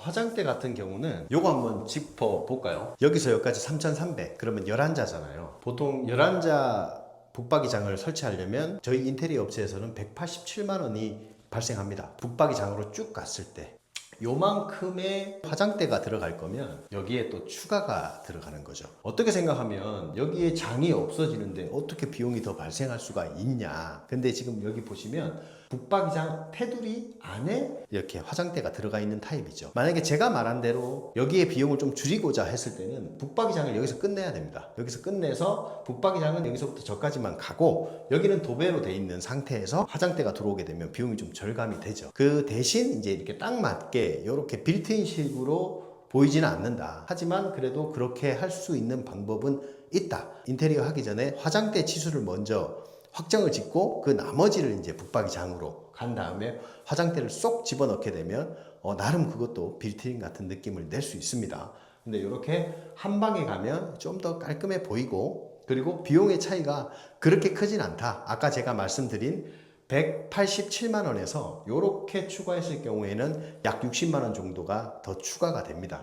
화장대 같은 경우는 요거 한번 짚어 볼까요? 여기서 여기까지 3,300 그러면 11자잖아요. 보통 11자 북박이장을 설치하려면 저희 인테리어 업체에서는 187만 원이 발생합니다. 북박이장으로 쭉 갔을 때 요만큼의 화장대가 들어갈 거면 여기에 또 추가가 들어가는 거죠. 어떻게 생각하면 여기에 장이 없어지는데 어떻게 비용이 더 발생할 수가 있냐. 근데 지금 여기 보시면 북박이장 테두리 안에 이렇게 화장대가 들어가 있는 타입이죠. 만약에 제가 말한 대로 여기에 비용을 좀 줄이고자 했을 때는 북박이장을 여기서 끝내야 됩니다. 여기서 끝내서 북박이장은 여기서부터 저까지만 가고 여기는 도배로 돼 있는 상태에서 화장대가 들어오게 되면 비용이 좀 절감이 되죠. 그 대신 이제 이렇게 딱 맞게 이렇게 빌트인 식으로 보이지는 않는다. 하지만 그래도 그렇게 할 수 있는 방법은 있다. 인테리어 하기 전에 화장대 치수를 먼저 확정을 짓고 그 나머지를 이제 북박이장으로 간 다음에 화장대를 쏙 집어넣게 되면 어, 나름 그것도 빌트인 같은 느낌을 낼 수 있습니다. 근데 이렇게 한 방에 가면 좀 더 깔끔해 보이고 그리고 비용의 차이가 그렇게 크진 않다. 아까 제가 말씀드린 187만 원에서 이렇게 추가했을 경우에는 약 60만 원 정도가 더 추가가 됩니다.